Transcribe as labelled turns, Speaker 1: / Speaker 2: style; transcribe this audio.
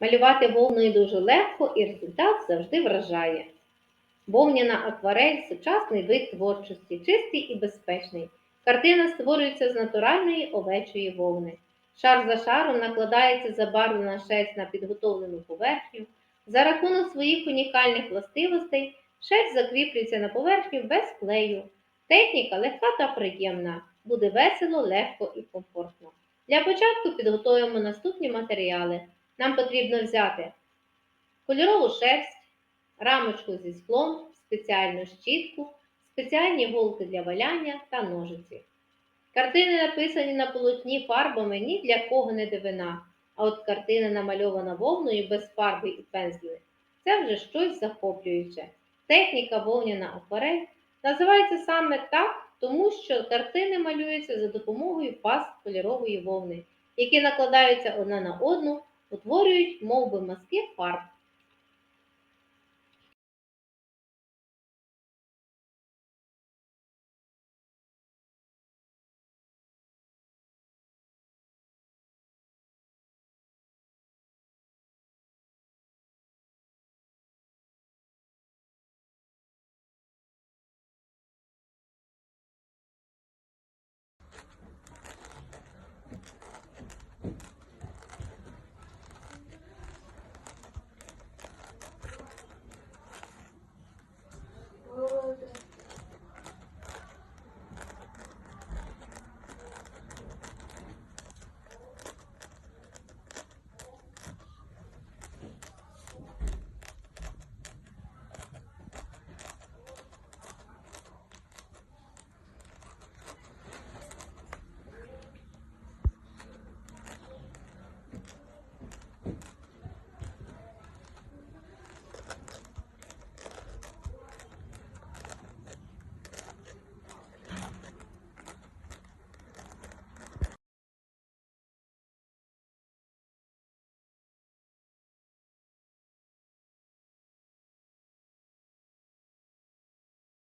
Speaker 1: Малювати вовною дуже легко і результат завжди вражає. Вовняна акварель сучасний вид творчості, чистий і безпечний. Картина створюється з натуральної овечої вовни. Шар за шаром накладається забарвлена шерсть на підготовлену поверхню. За рахунок своїх унікальних властивостей шерсть закріплюється на поверхню без клею. Техніка легка та приємна. Буде весело, легко і комфортно. Для початку підготуємо наступні матеріали. Нам потрібно взяти кольорову шерсть, рамочку зі склом, спеціальну щітку, спеціальні голки для валяння та ножиці. Картини написані на полотні фарбами ні для кого не дивина, а от картина намальована вовною без фарби і пензлів. Це вже щось захоплююче. Техніка вовняна акварель називається саме так, тому що картини малюються за допомогою паст кольорової вовни, які накладаються одна на одну, утворюють мов би мазки фарб.